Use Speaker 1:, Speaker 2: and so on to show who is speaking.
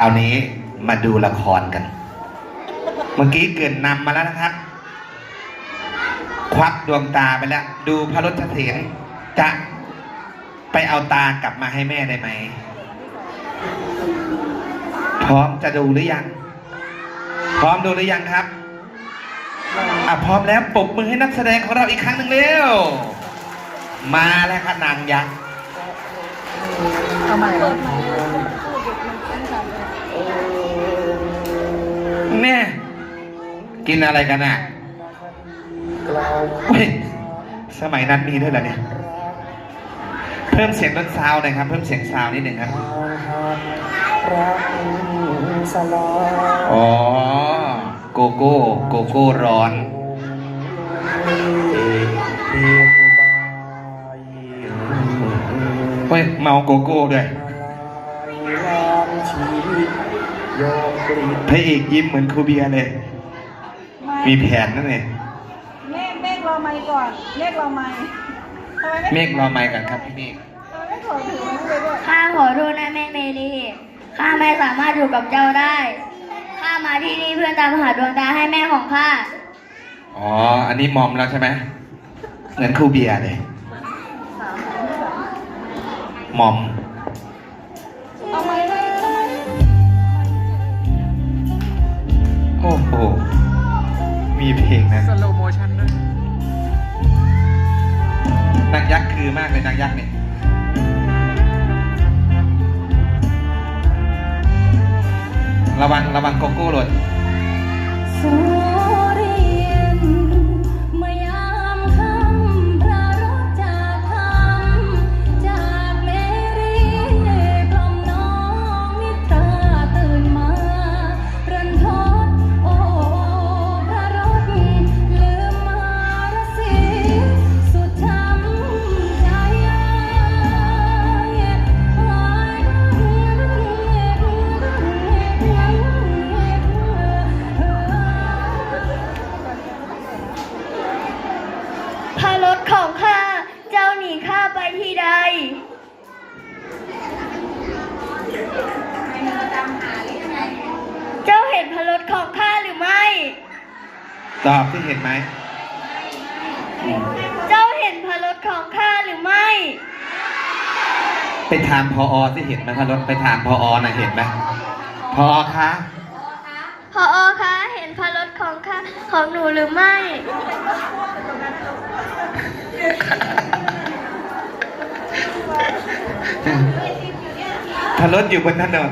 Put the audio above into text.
Speaker 1: เอานี้มาดูละครกัน เมื่อกี้เกินนำมาแล้วนะครับ ควักดวงตาไปแล้ว ดูพระรถเถียรจะไปเอาตากลับมาให้แม่ได้ไหม พร้อมจะดูหรือยัง พร้อมดูหรือยังครับ อะพร้อมแล้วปรบมือให้นักแสดงของเราอีกครั้งหนึ่งเร็ว มาแล้วค่ะนางยักษ์
Speaker 2: เอาใหม่
Speaker 1: กินอะไรกันอะเฮ้ยสมัยนั้นมีด้วยเหรอเนี่ย เพิ่มเสียงดนซาวด์หน่อยครับ เพิ่มเสียงซาวด์นิดหนึ่งครับอ๋อโกโก้โกโก้ร้อนเฮ้ยเมาโกโก้ด้วยพระเอกยิ้มเหมือนครูเบียร์เลย มีแผนนั่นเอง
Speaker 2: เมฆเมฆรอไมค์ก่อนเมฆรอไมค์ทำไม
Speaker 1: เม
Speaker 2: ไม่
Speaker 1: ฆรอไมค์กันครับพี่เมฆ
Speaker 2: ทำไมไม่ขอถือมันไปด้วย
Speaker 3: ข้าขอโทษนะแม่เมลีข้าไม่สามารถอยู่กับเจ้าได้ข้ามาที่นี่เพื่อตามหาดวงตาให้แม่ของข้า
Speaker 1: อ๋อ อันนี้มอมแล้วใช่ไหมเหมือนครูเบียร์เลยมอม
Speaker 2: มีเพ
Speaker 1: ลงนะ
Speaker 4: สโลโมชั่นด้วย
Speaker 1: นางยักษ์คือมากเลยนางยักษ์เนี่ยระวังระวังโกโก้หล่น
Speaker 3: ถของข้า เจ้าหนีข้าไปที่ใด เจ้าเห็นพารถของข้าหรือไม่
Speaker 1: ตอบที่เห็นไหม
Speaker 3: เจ้าเห็นพารถของข้าหรือไม่
Speaker 1: ไปถามพออที่เห็นไหมคะรถไปถามพออน่ะเห็นไหมพออคะ
Speaker 3: พอคะเห็นพารถของข้าของหนูหรือไม่
Speaker 1: ถ้ารถอยู่บนถนน